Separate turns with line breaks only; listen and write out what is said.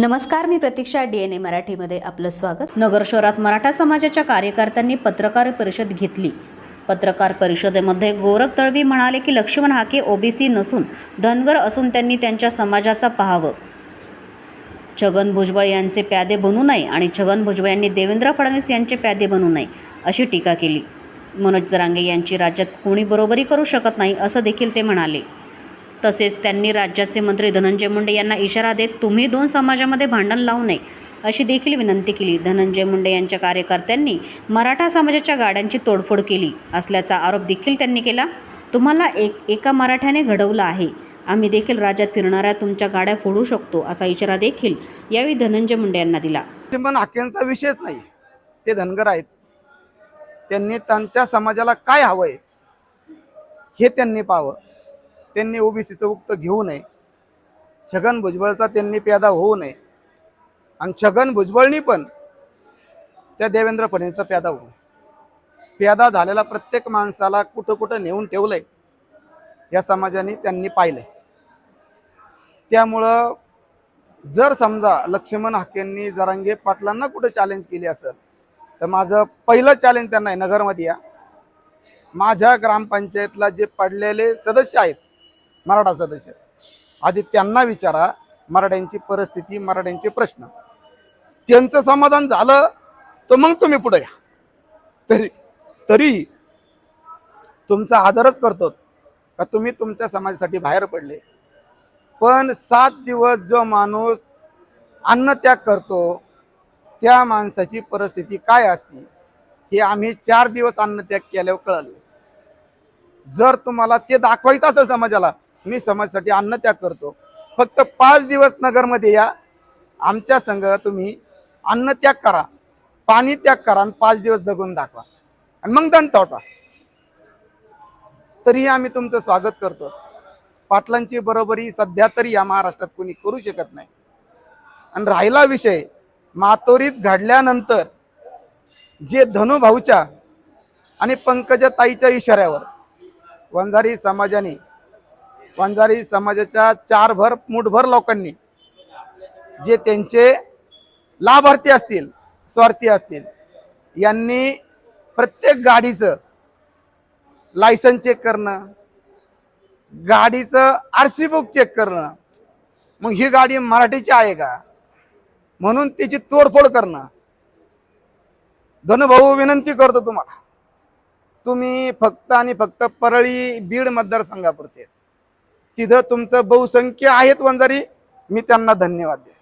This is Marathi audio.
नमस्कार मी प्रतीक्षा डी एन ए मराठीमध्ये आपलं स्वागत. नगर शहरात मराठा समाजाच्या कार्यकर्त्यांनी पत्रकार परिषद घेतली. पत्रकार परिषदेमध्ये गोरख तळवी म्हणाले की लक्ष्मण हाके ओबीसी नसून धनगर असून त्यांनी त्यांच्या समाजाचा पाहावं. छगन भुजबळ यांचे प्यादे बनू नये आणि छगन भुजबळ यांनी देवेंद्र फडणवीस यांचे प्यादे बनू नये अशी टीका केली. मनोज जरांगे यांची राज्यात कोणी बरोबरी करू शकत नाही असं देखील ते म्हणाले. तसेच त्यांनी राज्याचे मंत्री धनंजय मुंडे यांना इशारा देत तुम्ही दोन समाजामध्ये भांडण लावू नये अशी देखील विनंती केली. धनंजय मुंडे यांच्या कार्यकर्त्यांनी मराठा समाजाच्या गाड्यांची तोडफोड केली असल्याचा आरोप देखील त्यांनी केला. तुम्हाला एक एका मराठ्याने घडवलं आहे. आम्ही देखील राज्यात फिरणाऱ्या तुमच्या गाड्या फोडू शकतो असा इशारा देखील यावेळी धनंजय मुंडे यांना दिला.
ते पण विषयच नाही. ते धनगर आहेत. त्यांनी त्यांच्या समाजाला काय हवंय हे त्यांनी पाहावं. त्यांनी ओबीसीचं उक्त घेऊ नये. छगन भुजबळचा त्यांनी प्यादा होऊ नये. आणि छगन भुजबळनी पण त्या देवेंद्र फडणवीसचा प्यादा होऊ नये. प्यादा झालेला प्रत्येक माणसाला कुठं कुठं नेऊन ठेवलंय या समाजाने त्यांनी पाहिलंय. त्यामुळं जर समजा लक्ष्मण हाकेंनी जरांगे पाटलांना कुठं चॅलेंज केली असेल तर माझं पहिलं चॅलेंज त्यांना आहे नगरमध्ये या. माझ्या ग्रामपंचायतला जे पडलेले सदस्य आहेत मराठा सदस्य. आधी त्यांना विचारा मराठ्यांची परिस्थिती मराठ्यांचे प्रश्न. त्यांचं समाधान झालं तर मग तुम्ही पुढे या. तरी तरी तुमचा आदरच करतो का तुम्ही तुमच्या समाजासाठी बाहेर पडले. पण सात दिवस जो माणूस अन्नत्याग करतो त्या माणसाची परिस्थिती काय असते हे आम्ही चार दिवस अन्नत्याग केल्यावर कळलं. जर तुम्हाला ते दाखवायचं असेल समाजाला मी समाजासाठी अन्नत्याग करतो. फक्त पाच दिवस नगरमध्ये या. आमच्या संघ तुम्ही अन्नत्याग करा. पाणी त्याग करा आणि पाच दिवस जगून दाखवा. आणि मग दंड तोटा. तरीही आम्ही तुमचं स्वागत करतो. पाटलांची बरोबरी सध्या तरी या महाराष्ट्रात कोणी करू शकत नाही. आणि राहिला विषय मातोरीत घडल्यानंतर जे धनुभाऊच्या आणि पंकजाताईच्या इशाऱ्यावर वंजारी समाजाने वंजारी समाजाच्या चार भर मुठभर लोकांनी जे त्यांचे लाभार्थी असतील स्वार्थी असतील यांनी प्रत्येक गाडीचं लायसन चेक करणं गाडीचं आर सी बुक चेक करणं मग ही गाडी मराठीची आहे का? म्हणून त्याची तोडफोड करणं. धनुभाऊ विनंती करतो तुम्हाला. तुम्ही फक्त आणि फक्त परळी बीड मतदारसंघापुरते. तिथं तुमचं बहुसंख्य आहेत वंजारी. मी त्यांना धन्यवाद दे